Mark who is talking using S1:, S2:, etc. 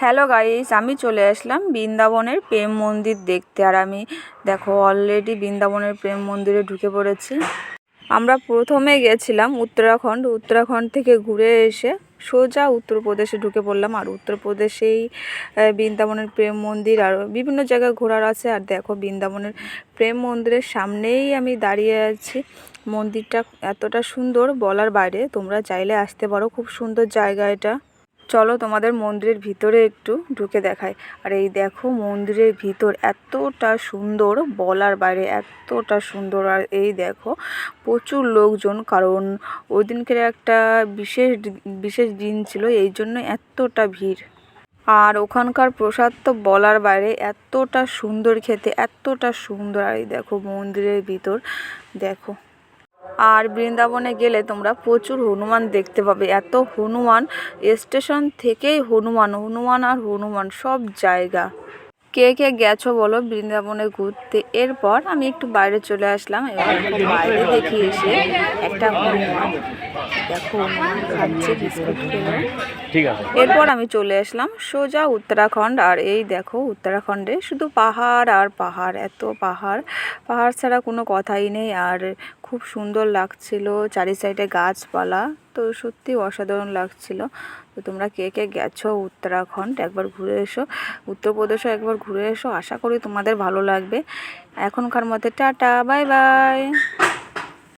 S1: Hello guys আমি চলে আসলাম বৃন্দাবনের প্রেম মন্দির দেখতে। আর আমি, দেখো অলরেডি বৃন্দাবনের প্রেম মন্দিরে ঢুকে পড়েছি। আমরা প্রথমে গেছিলাম উত্তরাখণ্ড। উত্তরাখণ্ড থেকে ঘুরে এসে সোজা উত্তরপ্রদেশে ঢুকে পড়লাম। আর উত্তরপ্রদেশেই বৃন্দাবনের প্রেম মন্দির। আর বিভিন্ন জায়গায় ঘোরার আছে। আর দেখো, বৃন্দাবনের প্রেম মন্দিরের সামনেই আমি দাঁড়িয়ে আছি। মন্দিরটা এতটা সুন্দর বলার বাইরে। তোমরা চাইলে আসতে পারো। খুব সুন্দর জায়গা এটা। চলো তোমাদের মন্দিরের ভিতরে একটু ঢুকে দেখাই। আর এই দেখো মন্দিরের ভিতর এতটা সুন্দর বলার বাইরে এতটা সুন্দর। আর এই দেখো প্রচুর লোকজন, কারণ ওই দিনকের একটা বিশেষ বিশেষ দিন ছিল, এই জন্য এতটা ভিড়। আর ওখানকার প্রসাদ তো বলার বাইরে এতটা সুন্দর খেতে, এতটা সুন্দর। আর এই দেখো মন্দিরের ভিতর, দেখো। আর বৃন্দাবনে গেলে তোমরা প্রচুর হনুমান দেখতে পাবে। এত হনুমান, স্টেশন থেকেই হনুমান হনুমান আর হনুমান সব জায়গা। কে কে গেছো বলো বৃন্দাবনে ঘুরতে? এরপর আমি একটু বাইরে চলে আসলাম এবার বাইরে দেখি এসে একটা হনুমান। দেখো খাচ্ছে বিস্কুট
S2: ঠিক আছে।
S1: এরপর আমি চলে আসলাম সোজা উত্তরাখণ্ড। আর এই দেখো উত্তরাখণ্ডে শুধু পাহাড় আর পাহাড় এত পাহাড়। পাহাড় ছাড়া কোনো কথাই নেই। আর খুব সুন্দর লাগছিল চারি সাইডে গাছপালা। তো সত্যি অসাধারণ লাগছিল। তো তোমরা কে কে গেছো উত্তরাখণ্ড একবার ঘুরে এসো। উত্তরপ্রদেশও একবার ঘুরে এসো। আশা করি তোমাদের ভালো লাগবে। এখনকার মতে টাটা বাই বাই।